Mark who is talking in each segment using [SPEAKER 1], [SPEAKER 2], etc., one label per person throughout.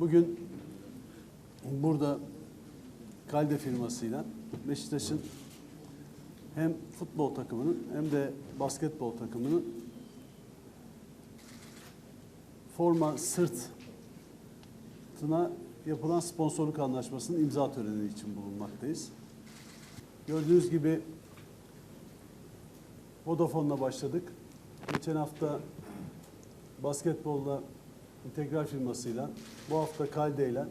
[SPEAKER 1] Bugün burada Kalde firmasıyla Beşiktaş'ın hem futbol takımının hem de basketbol takımının forma sırtına yapılan sponsorluk anlaşmasının imza töreni için bulunmaktayız. Gördüğünüz gibi Vodafone'la başladık. Geçen hafta basketbolla integral firmasıyla, bu hafta Kalde ile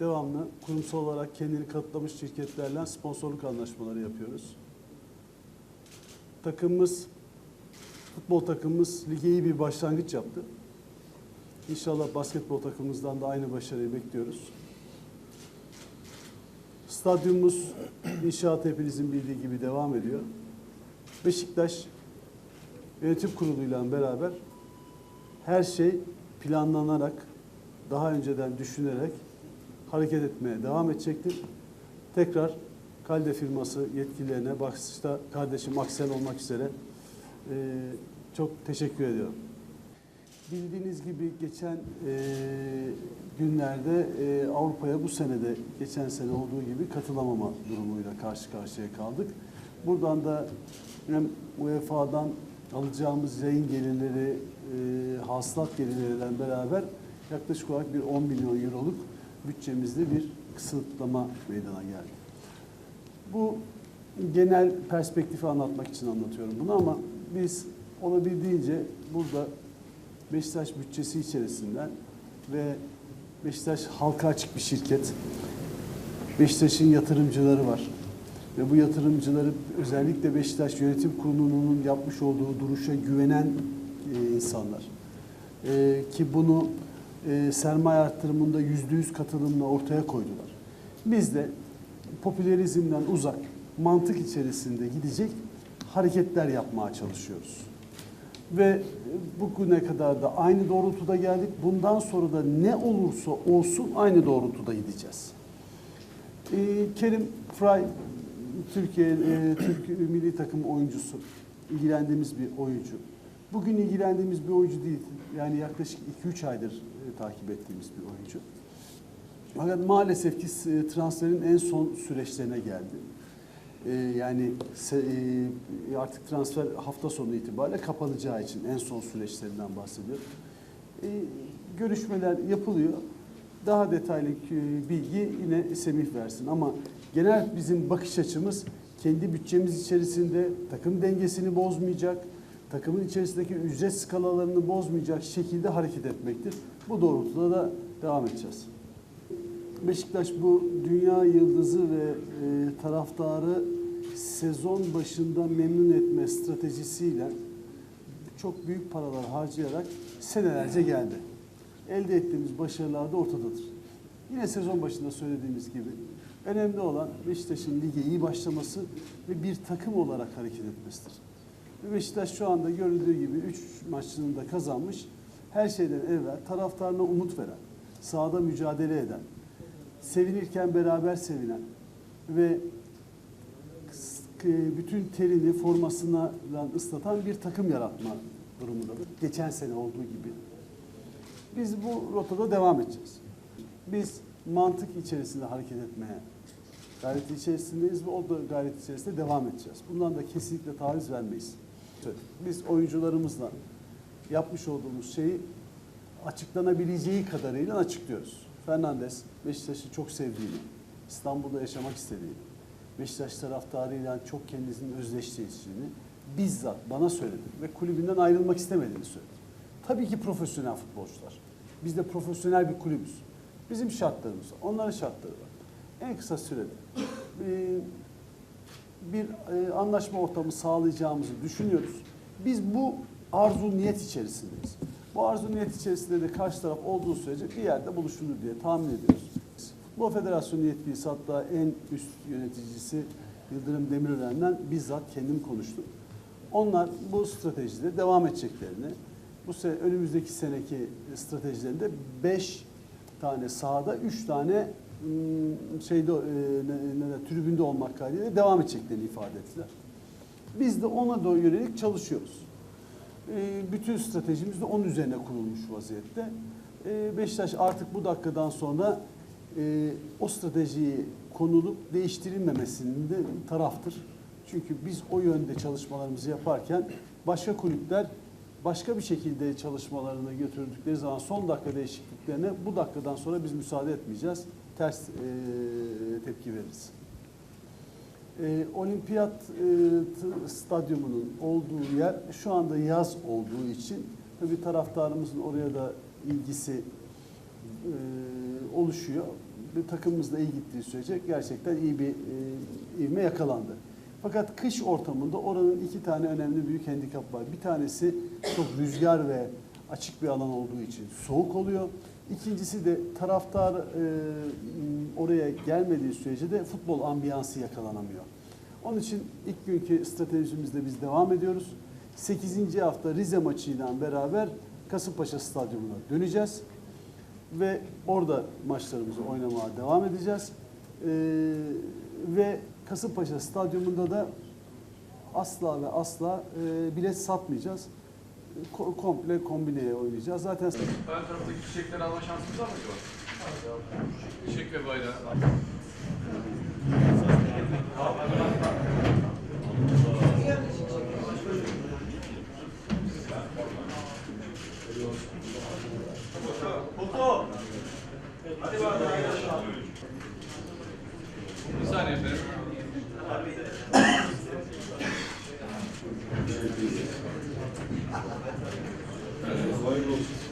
[SPEAKER 1] devamlı kurumsal olarak kendini kanıtlamış şirketlerle sponsorluk anlaşmaları yapıyoruz. Takımımız, futbol takımımız lige iyi bir başlangıç yaptı. İnşallah basketbol takımımızdan da aynı başarıyı bekliyoruz. Stadyumumuz inşaat hepinizin bildiği gibi devam ediyor. Beşiktaş yönetim kuruluyla beraber her şey planlanarak, daha önceden düşünerek hareket etmeye devam edecektir. Tekrar Kalde firması yetkililerine, başta kardeşim Aksel olmak üzere eee, çok teşekkür ediyorum. Bildiğiniz gibi geçen eee, günlerde eee, Avrupa'ya bu senede geçen sene olduğu gibi katılamama durumuyla karşı karşıya kaldık. Buradan da hem UEFA'dan alacağımız yayın gelirleri, eee hasılat gelirleriyle beraber yaklaşık olarak bir 10 milyon euroluk bütçemizde bir kısıtlama meydana geldi. Bu genel perspektifi anlatmak için anlatıyorum bunu ama biz olabildiğince burada Beşiktaş bütçesi içerisinden ve Beşiktaş halka açık bir şirket. Beşiktaş'ın yatırımcıları var. Ve bu yatırımcıları özellikle Beşiktaş Yönetim Kurulu'nun yapmış olduğu duruşa güvenen e, insanlar. E, ki bunu e, sermaye artırımında yüzde yüz katılımla ortaya koydular. Biz de popülerizmden uzak, mantık içerisinde gidecek hareketler yapmaya çalışıyoruz. Ve bugüne kadar da aynı doğrultuda geldik. Bundan sonra da ne olursa olsun aynı doğrultuda gideceğiz. Ee, Kerim Fry, Türkiye e, Türk milli takım oyuncusu, ilgilendiğimiz bir oyuncu. Bugün ilgilendiğimiz bir oyuncu değil. Yani yaklaşık 2-3 aydır e, takip ettiğimiz bir oyuncu. Fakat maalesef ki e, transferin en son süreçlerine geldi. E, yani se- e, artık transfer hafta sonu itibariyle kapanacağı için en son süreçlerinden bahsediyor. E, Görüşmeler yapılıyor. Daha detaylı e, bilgi yine Semih versin ama genel bizim bakış açımız kendi bütçemiz içerisinde takım dengesini bozmayacak, takımın içerisindeki ücret skalalarını bozmayacak şekilde hareket etmektir. Bu doğrultuda da devam edeceğiz. Beşiktaş bu dünya yıldızı ve e, taraftarı sezon başında memnun etme stratejisiyle çok büyük paralar harcayarak senelerce geldi. Elde ettiğimiz başarılar da ortadadır. Yine sezon başında söylediğimiz gibi önemli olan Beşiktaş'ın lige iyi başlaması ve bir takım olarak hareket etmesidir. Ve Beşiktaş şu anda görüldüğü gibi 3 maçını da kazanmış. Her şeyden evvel taraftarına umut veren, sahada mücadele eden, sevinirken beraber sevinen ve k- bütün terini formasına ıslatan bir takım yaratma durumundadır. Geçen sene olduğu gibi. Biz bu rotada devam edeceğiz. Biz mantık içerisinde hareket etmeye gayreti içerisindeyiz ve o da gayret içerisinde devam edeceğiz. Bundan da kesinlikle taviz vermeyiz. Biz oyuncularımızla yapmış olduğumuz şeyi açıklanabileceği kadarıyla açıklıyoruz. Fernandes Beşiktaş'ı çok sevdiğini, İstanbul'da yaşamak istediğini, Beşiktaş taraftarıyla çok kendisinin özdeşleştiğini bizzat bana söyledi ve kulübünden ayrılmak istemediğini söyledi. Tabii ki profesyonel futbolcular. Biz de profesyonel bir kulübüz. Bizim şartlarımız, var, onların şartları var. En kısa sürede e, bir e, anlaşma ortamı sağlayacağımızı düşünüyoruz. Biz bu arzu niyet içerisindeyiz. Bu arzu niyet içerisinde de karşı taraf olduğu sürece bir yerde buluşulur diye tahmin ediyoruz. Futbol Federasyonu yetkilisi hatta en üst yöneticisi Yıldırım Demirören'den bizzat kendim konuştum. Onlar bu stratejide devam edeceklerini, bu sene, önümüzdeki seneki stratejilerinde 5 tane sahada, 3 tane ım, şeyde e, ne, ne, tribünde olmak kaydıyla devam edeceklerini ifade ettiler. Biz de ona da yönelik çalışıyoruz. E, bütün stratejimiz de onun üzerine kurulmuş vaziyette. e, Beşiktaş artık bu dakikadan sonra o stratejiyi konulup değiştirilmemesinin de taraftır. Çünkü biz o yönde çalışmalarımızı yaparken başka kulüpler başka bir şekilde çalışmalarını götürdükleri zaman son dakika değişikliklerine bu dakikadan sonra biz müsaade etmeyeceğiz. Ters e, tepki veririz. E, olimpiyat e, stadyumunun olduğu yer şu anda yaz olduğu için tabii taraftarımızın oraya da ilgisi e, oluşuyor. Ve takımımız da iyi gittiği sürece gerçekten iyi bir e, ivme yakalandı. Fakat kış ortamında oranın iki tane önemli büyük handikap var. Bir tanesi çok rüzgar ve açık bir alan olduğu için soğuk oluyor. İkincisi de taraftar e, oraya gelmediği sürece de futbol ambiyansı yakalanamıyor. Onun için ilk günkü stratejimizde biz devam ediyoruz. 8. hafta Rize maçıyla beraber Kasımpaşa Stadyumu'na döneceğiz. Ve orada maçlarımızı oynamaya devam edeceğiz. Ee, ve Kasımpaşa Stadyumunda da asla ve asla e, bilet satmayacağız. Ko- komple kombineye oynayacağız. Zaten
[SPEAKER 2] Ön taraftaki çiçekleri alma şansımız var mı acaba? Çiçek ve bayrağı. Bir saniye efendim. Lord.